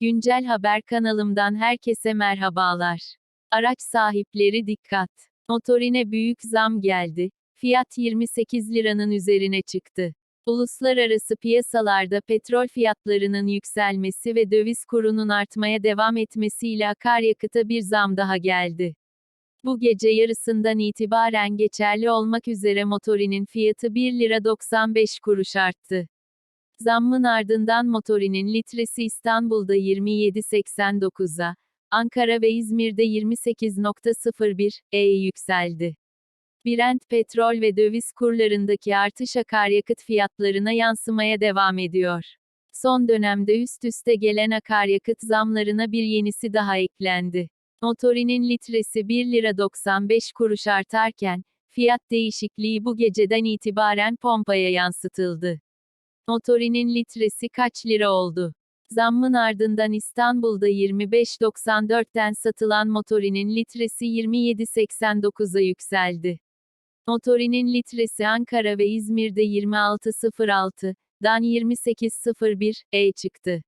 Güncel haber kanalımdan herkese merhabalar. Araç sahipleri dikkat. Motorine büyük zam geldi. Fiyat 28 liranın üzerine çıktı. Uluslararası piyasalarda petrol fiyatlarının yükselmesi ve döviz kurunun artmaya devam etmesiyle akaryakıta bir zam daha geldi. Bu gece yarısından itibaren geçerli olmak üzere motorinin fiyatı 1 lira 95 kuruş arttı. Zammın ardından motorinin litresi İstanbul'da 27.89'a, Ankara ve İzmir'de 28.01'e yükseldi. Brent petrol ve döviz kurlarındaki artış akaryakıt fiyatlarına yansımaya devam ediyor. Son dönemde üst üste gelen akaryakıt zamlarına bir yenisi daha eklendi. Motorinin litresi 1 lira 95 kuruş artarken, fiyat değişikliği bu geceden itibaren pompaya yansıtıldı. Motorinin litresi kaç lira oldu? Zammın ardından İstanbul'da 25.94'ten satılan motorinin litresi 27.89'a yükseldi. Motorinin litresi Ankara ve İzmir'de 26.06'dan 28.01'e çıktı.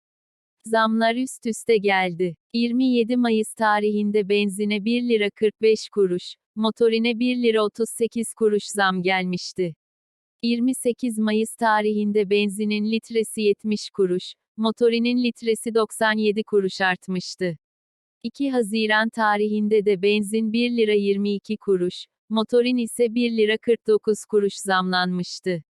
Zamlar üst üste geldi. 27 Mayıs tarihinde benzine 1 lira 45 kuruş, motorine 1 lira 38 kuruş zam gelmişti. 28 Mayıs tarihinde benzinin litresi 70 kuruş, motorinin litresi 97 kuruş artmıştı. 2 Haziran tarihinde de benzin 1 lira 22 kuruş, motorin ise 1 lira 49 kuruş zamlanmıştı.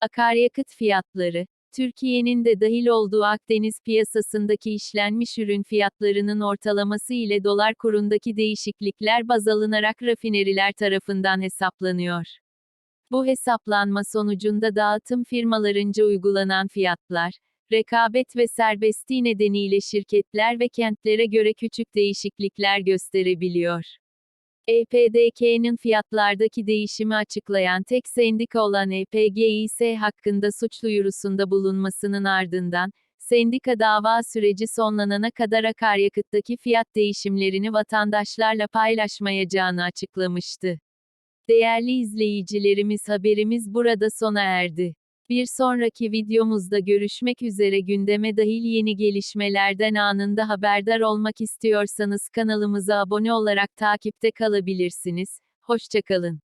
Akaryakıt fiyatları, Türkiye'nin de dahil olduğu Akdeniz piyasasındaki işlenmiş ürün fiyatlarının ortalaması ile dolar kurundaki değişiklikler baz alınarak rafineriler tarafından hesaplanıyor. Bu hesaplanma sonucunda dağıtım firmalarınca uygulanan fiyatlar, rekabet ve serbestliği nedeniyle şirketler ve kentlere göre küçük değişiklikler gösterebiliyor. EPDK'nın fiyatlardaki değişimi açıklayan tek sendika olan EPGİS hakkında suç duyurusunda bulunmasının ardından, sendika dava süreci sonlanana kadar akaryakıttaki fiyat değişimlerini vatandaşlarla paylaşmayacağını açıklamıştı. Değerli izleyicilerimiz haberimiz burada sona erdi. Bir sonraki videomuzda görüşmek üzere gündeme dahil yeni gelişmelerden anında haberdar olmak istiyorsanız kanalımıza abone olarak takipte kalabilirsiniz. Hoşçakalın.